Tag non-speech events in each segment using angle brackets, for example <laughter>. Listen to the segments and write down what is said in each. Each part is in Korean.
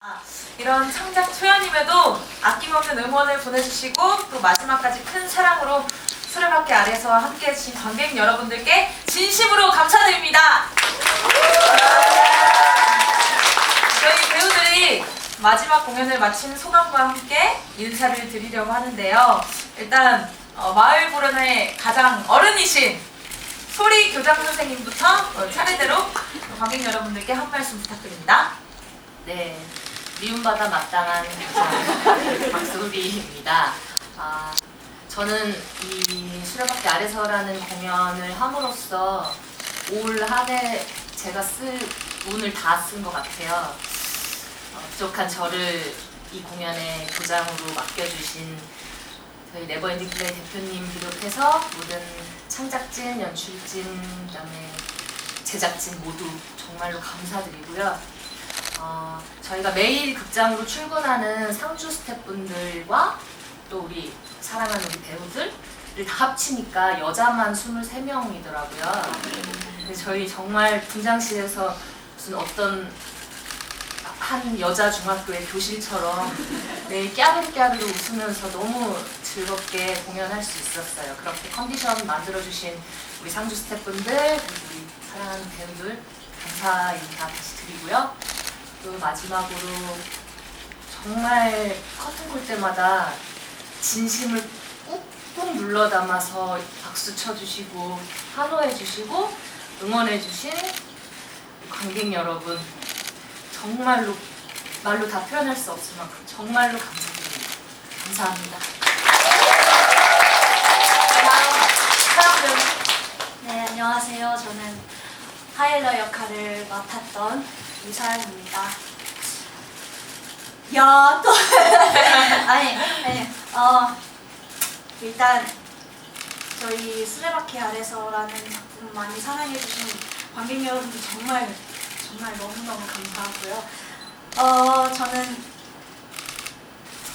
아, 이런 창작 초연임에도 아낌없는 응원을 보내주시고 또 마지막까지 큰 사랑으로 수레바퀴 아래서 함께 해 주신 관객 여러분들께 진심으로 감사드립니다. 저희 배우들이 마지막 공연을 마친 소감과 함께 인사를 드리려고 하는데요. 일단 어, 마을 보련의 가장 어른이신 소리 교장 선생님부터 어, 차례대로 관객 여러분들께 한 말씀 부탁드립니다. 네, 미움받아 마땅한 <laughs> 여자 박소리입니다. 아, 저는 이 수레바퀴 아래서라는 공연을 함으로써 올 한 해 제가 쓸 운을 다 쓴 것 같아요. 어, 부족한 저를 이 공연의 도장으로 맡겨주신 저희 네버엔딩 플레이 대표님 비롯해서 모든 창작진, 연출진, 그다음에 제작진 모두 정말로 감사드리고요. 어, 저희가 매일 극장으로 출근하는 상주 스태프분들과 또 우리 사랑하는 우리 배우들을 다 합치니까 여자만 23명이더라고요. 근데 저희 정말 분장실에서 무슨 어떤 한 여자 중학교의 교실처럼 매일 깨르깨르 웃으면서 너무 즐겁게 공연할 수 있었어요. 그렇게 컨디션 만들어주신 우리 상주 스태프분들, 우리 사랑하는 배우들 감사 인사 다시 드리고요. 또 마지막으로 정말 커튼 콜 때마다 진심을 꾹꾹 눌러 담아서 박수 쳐주시고 환호해주시고 응원해주신 관객 여러분 정말로 말로 다 표현할 수 없을 만큼 정말로 감사드립니다. 감사합니다. 다음 사람 네, 안녕하세요. 저는 하일러 역할을 맡았던 유사연입니다. 야, 또. <laughs> 아니, 아니, 어, 일단, 저희 수레바퀴 아래서라는 작품 많이 사랑해주신 관객 여러분들 정말, 정말 너무너무 감사하고요. 어, 저는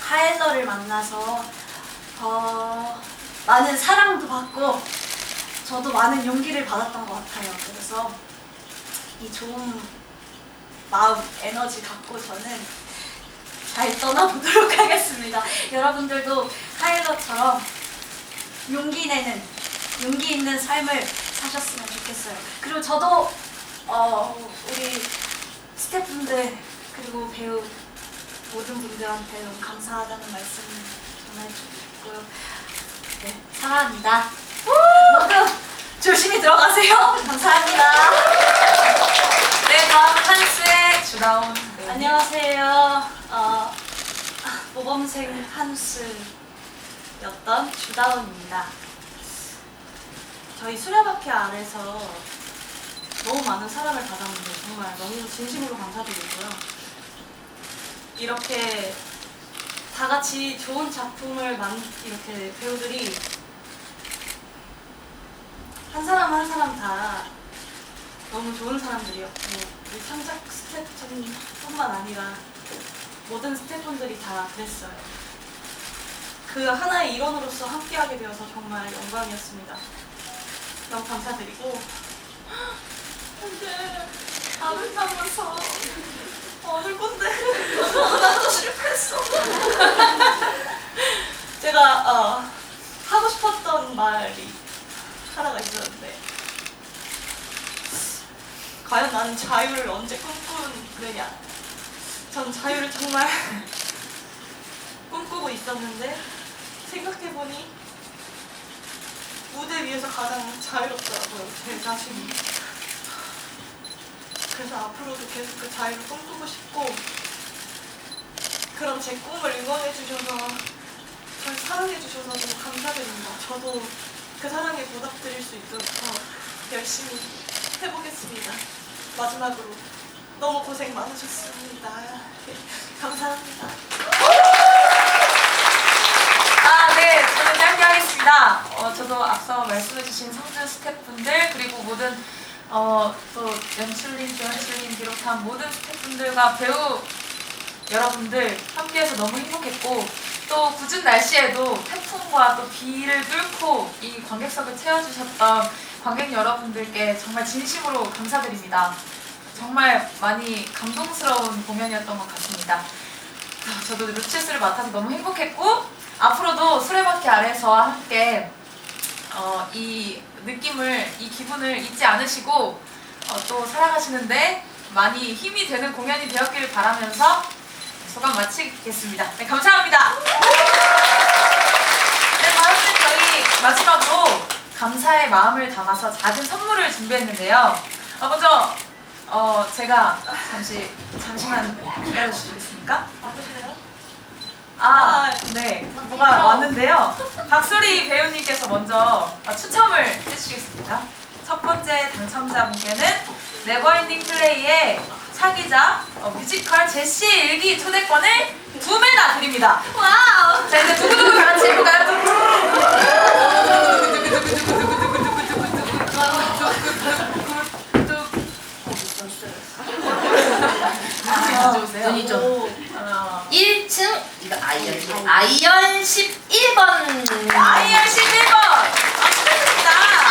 하일러를 만나서, 어, 많은 사랑도 받고, 저도 많은 용기를 받았던 것 같아요. 그래서 이 좋은 마음, 에너지 갖고 저는 잘 떠나보도록 <laughs> 하겠습니다. 여러분들도 하일러처럼 용기 내는, 용기 있는 삶을 사셨으면 좋겠어요. 그리고 저도 어, 우리 스태프분들 그리고 배우 모든 분들한테 너무 감사하다는 말씀 전해주고 싶고요. 네, 사랑합니다. 모두 조심히 들어가세요. <laughs> 감사합니다. 네 다음 한스의 주다운 배우 안녕하세요. 어, 모범생 한스였던 주다운입니다. 저희 수레바퀴 아래서 너무 많은 사랑을 받았는데 정말 너무 진심으로 감사드리고요. 이렇게 다 같이 좋은 작품을 만 이렇게 배우들이 한 사람 한 사람 다 너무 좋은 사람들이었고 우리 창작 스태프뿐만 아니라 모든 스태프분들이 다 그랬어요. 그 하나의 일원으로서 함께하게 되어서 정말 영광이었습니다. 너무 감사드리고 근데 담아서 어느 건데 나도 실패했어. 제가 어, 하고 싶었던 말이 하나가 있었는데 과연 나는 자유를 언제 꿈꾸느냐? 전 자유를 정말 <laughs> 꿈꾸고 있었는데 생각해보니 무대 위에서 가장 자유롭더라고요 제 자신이. 그래서 앞으로도 계속 그 자유를 꿈꾸고 싶고 그런 제 꿈을 응원해 주셔서 절 사랑해 주셔서 너무 감사드립니다. 저도 그 사랑에 보답드릴 수 있도록 더 열심히 해보겠습니다. 마지막으로 너무 고생 많으셨습니다. 네, <laughs> 감사합니다. 아, 네, 저는 짧게 하겠습니다. 어, 저도 앞서 말씀해주신 성준 스태프분들 그리고 모든 어, 또 연출님, 조연출님 비롯한 모든 스태프분들과 배우 여러분들 함께해서 너무 행복했고 또 궂은 날씨에도 태풍과 또 비를 뚫고 이 관객석을 채워주셨던 관객 여러분들께 정말 진심으로 감사드립니다. 정말 많이 감동스러운 공연이었던 것 같습니다. 아, 저도 루치스를 맡아서 너무 행복했고 앞으로도 수레바퀴 아래서와 함께 어, 이 느낌을 이 기분을 잊지 않으시고 어, 또 살아가시는데 많이 힘이 되는 공연이 되었기를 바라면서 소감 마치겠습니다. 네, 감사합니다. 네, 다음은 저희 마지막으로 감사의 마음을 담아서 작은 선물을 준비했는데요. 어, 먼저 어, 제가 잠시 잠시만 기다려주시겠습니까? 아, 네. 뭐가 왔는데요. 박소리 배우님께서 먼저 어, 추첨을 해주시겠습니다. 첫 번째 당첨자분께는 네버엔딩 플레이의 차기작 어, 뮤지컬 제시 일기 초대권을 두 매나 드립니다. 와우! 자, 이제 두구두구 다 같이 해볼까요? 좋으세요? 눈이 좀. 어, 1층 이거 아이언 아이언 11번 아이알 11번! 아, 축하드립니다!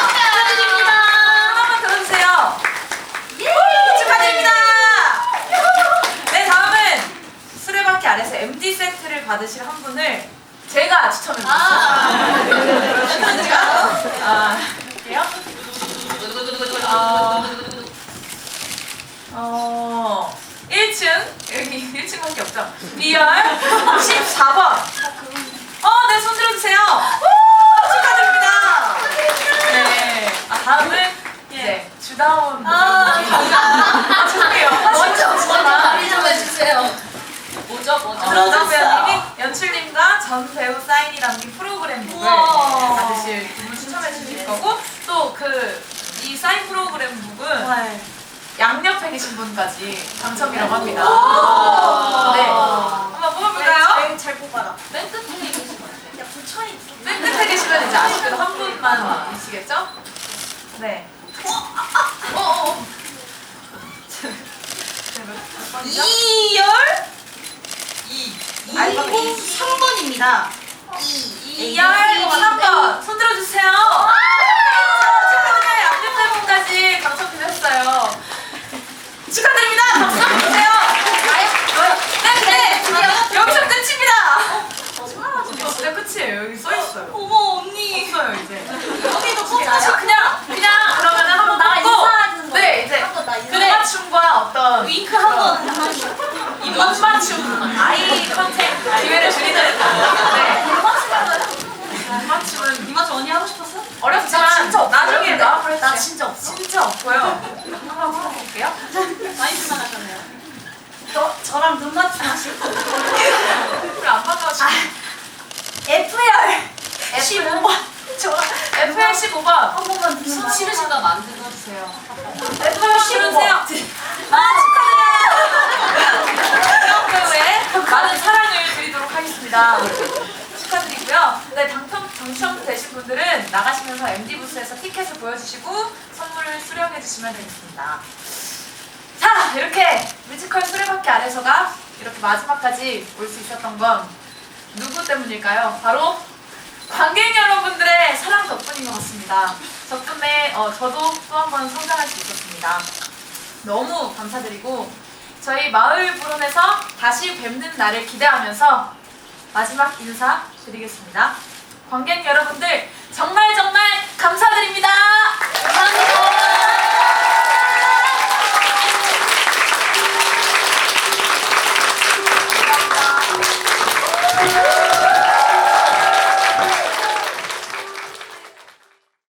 축하드립니다. 한번 들어주세요. 축하드립니다. 네, 다음은 수레바퀴 아래서 MD 세트를 받으실 한 분을 제가 추첨해드렸어요. 아, 할게요. 어, 어, 1층, 여기 1층밖에 없죠. B열 14번. 어, 네, 손 들어주세요. 우! 축하드립니다. 네. 아, 다음은 이제 주다운. 아, 죄송해요. 먼저 먼저 하시지만 발휘 좀 해주세요 뭐죠 뭐죠 전정 배우님이 연출님과 전 배우 사인이 담긴 프로그램북을 우와. 받으실 분을 추첨해 주실 거고 또 그 이 사인 프로그램 북은 네. 양옆에 계신 분까지 당첨이라고 합니다. 오. 네. 한번 뽑아볼까요? 제일 잘 뽑아라. 맨 끝에 계신 것 같아요 야, 부천이 있어. 맨 끝에 계시면 이제 아쉽게도 한 분만 계시겠죠? 네. 어, 어, 어. 네, 몇 번이죠? 2열 이. 알파벳 이. 3번입니다. 2 열 3번 손 들어주세요. 축하드려요. 양육대분까지 당첨되셨어요. 축하드립니다. 박수 한번 주세요. 네, 네. 여기서 끝입니다. 어, 네, 끝이에요. 여기 써 있어요. 어머, 언니. 없어요 이제. 언니도 아, 그냥 그냥 그러면은 한번 나 받고 인사하는 거. 네 이제 한번 나 인사. 입맞춤과 어떤 윙크 한 번. 입맞춤 아이 컨택 기회를 드리는 네. 입맞춤은 이마저 언니 하고 싶었어? 어렵지만 나중에 마음을 나 해주세요. 진짜 없어 진짜 없고요. 한번 풀어볼게요. 많이 끝나가셨네요. 너 저랑 눈 맞춤 거 우리 안 반가우시죠? F열 F 15번 저랑 FL 15번 한 번만 눈숨 맞춤 쉬으신가 만들어주세요 FL 15번 아 축하드려요. 배우의 많은 사랑을 드리도록 하겠습니다. 축하드리고요. 네 당첨 당첨되신 분들은 나가시면서 MD 부스에서 티켓을 보여주시고 선물을 수령해 주시면 되겠습니다. 자 이렇게 뮤지컬 수레바퀴 아래서가 이렇게 마지막까지 올 수 있었던 건 누구 때문일까요? 바로 관객 여러분들의 사랑 덕분인 것 같습니다. 덕분에 어, 저도 또 한 번 성장할 수 있었습니다. 너무 감사드리고 저희 마을 불원에서 다시 뵙는 날을 기대하면서 마지막 인사 드리겠습니다. 관객 여러분들